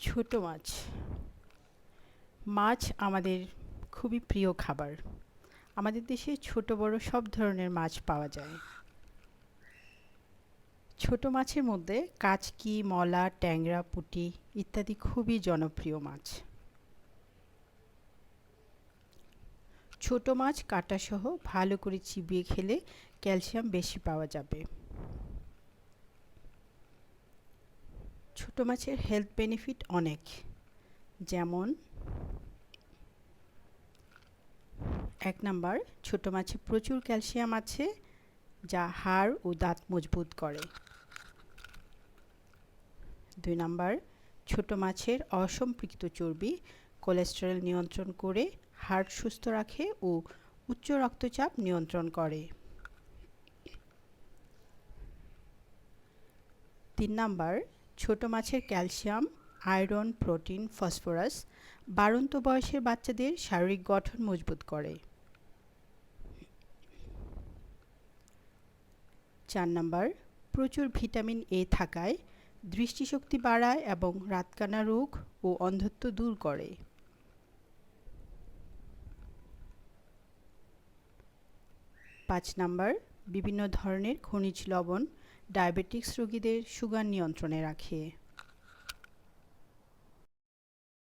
ছোট মাছ। মাছ আমাদের খুবই প্রিয় খাবার। আমাদের দেশে ছোট, বড় সব ধরনের মাছ পাওয়া যায়। ছোট মাছের মধ্যে কাচকি, মলা, ট্যাংরা, পুঁটি ইত্যাদি খুবই জনপ্রিয় মাছ। ছোট মাছ কাটাসহ ভালো করে চিবিয়ে খেলে ক্যালসিয়াম বেশি পাওয়া যাবে। ছোট মাছের হেলথ বেনিফিট অনেক। যেমন, এক নাম্বার ছোট মাছে প্রচুর ক্যালসিয়াম আছে, যা হাড় ও দাঁত মজবুত করে। দুই নাম্বার ছোট মাছের অসম্পৃক্ত চর্বি কোলেস্টেরল নিয়ন্ত্রণ করে হার্ট সুস্থ রাখে ও উচ্চ রক্তচাপ নিয়ন্ত্রণ করে। তিন নাম্বার ছোট মাছের ক্যালসিয়াম, আয়রন, প্রোটিন, ফসফরাস বাড়ন্ত বয়সের বাচ্চাদের শারীরিক গঠন মজবুত করে। চার নাম্বার, প্রচুর ভিটামিন এ থাকায় দৃষ্টিশক্তি বাড়ায় এবং রাতকানা রোগ ও অন্ধত্ব দূর করে। পাঁচ নাম্বার, বিভিন্ন ধরনের খনিজ লবণ ডায়াবেটিক্স রোগীদের সুগার নিয়ন্ত্রণে রাখে।